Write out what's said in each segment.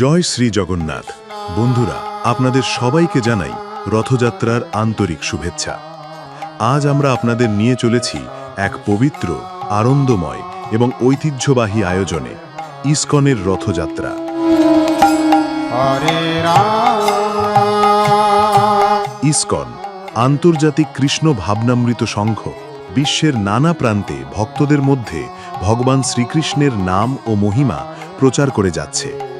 জয় শ্রী জগন্নাথ। বন্ধুরা আপনাদের সবাইকে জানাই রথযাত্রার আন্তরিক শুভেচ্ছা। আজ আমরা আপনাদের নিয়ে চলেছি এক পবিত্র আনন্দময় এবং ঐতিহ্যবাহী আয়োজনে ইস্কনের রথযাত্রা। ইস্কন আন্তর্জাতিক কৃষ্ণ ভাবনামৃত সংঘ বিশ্বের নানা প্রান্তে ভক্তদের মধ্যে ভগবান শ্রীকৃষ্ণের নাম ও মহিমা প্রচার করে যাচ্ছে।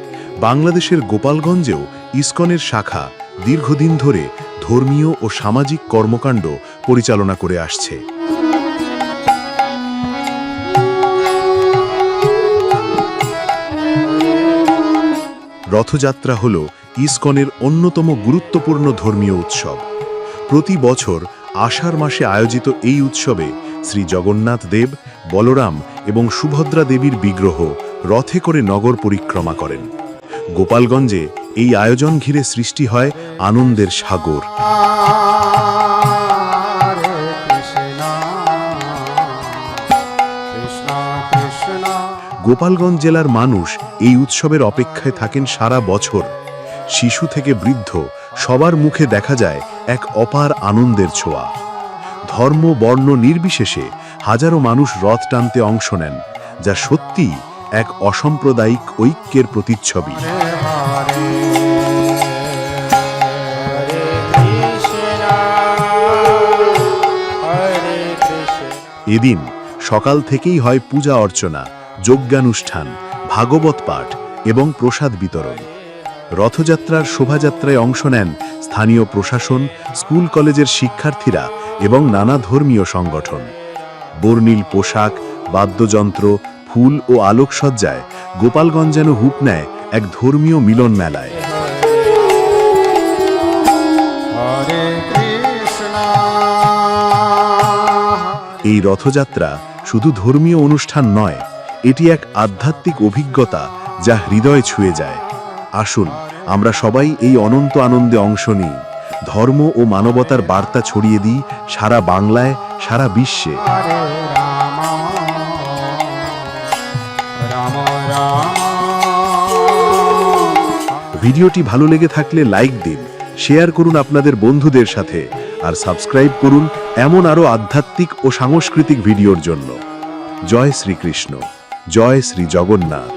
বাংলাদেশের গোপালগঞ্জেও ইসকনের শাখা দীর্ঘদিন ধরে ধর্মীয় ও সামাজিক কর্মকাণ্ড পরিচালনা করে আসছে। রথযাত্রা হল ইসকনের অন্যতম গুরুত্বপূর্ণ ধর্মীয় উৎসব। প্রতি বছর আষাঢ় মাসে আয়োজিত এই উৎসবে শ্রী জগন্নাথ দেব, বলরাম এবং সুভদ্রা দেবীর বিগ্রহ রথে করে নগর পরিক্রমা করেন। গোপালগঞ্জে এই আয়োজন ঘিরে সৃষ্টি হয় আনন্দের সাগর। গোপালগঞ্জ জেলার মানুষ এই উৎসবের অপেক্ষায় থাকেন সারা বছর। শিশু থেকে বৃদ্ধ, সবার মুখে দেখা যায় এক অপার আনন্দের ছোঁয়া। ধর্ম, বর্ণ নির্বিশেষে হাজারো মানুষ রথ টানতে অংশ নেন, যা সত্যি এক অসাম্প্রদায়িক ঐক্যের প্রতিচ্ছবি। এদিন সকাল থেকেই হয় পূজা অর্চনা যজ্ঞানুষ্ঠান ভাগবত পাঠ এবং প্রসাদ বিতরণ। রথযাত্রার শোভাযাত্রায় অংশ নেন স্থানীয় প্রশাসন স্কুল কলেজের শিক্ষার্থীরা এবং নানা ধর্মীয় সংগঠন। বর্ণিল পোশাক বাদ্যযন্ত্র ফুল ও আলোকসজ্জায় গোপালগঞ্জ যেন হুপ নেয় এক ধর্মীয় মিলন মেলায় এই রথযাত্রা শুধু ধর্মীয় অনুষ্ঠান নয় এটি এক আধ্যাত্মিক অভিজ্ঞতা যা হৃদয় ছুঁয়ে যায়। আসুন আমরা সবাই এই অনন্ত আনন্দে অংশ নিই। ধর্ম ও মানবতার বার্তা ছড়িয়ে দিই সারা বাংলায় সারা বিশ্বে। ভিডিওটি ভালো লেগে থাকলে লাইক দিন, শেয়ার করুন আপনাদের বন্ধুদের সাথে, আর সাবস্ক্রাইব করুন এমন আরও আধ্যাত্মিক ও সাংস্কৃতিক ভিডিওর জন্য। জয় শ্রীকৃষ্ণ, জয় শ্রী জগন্নাথ।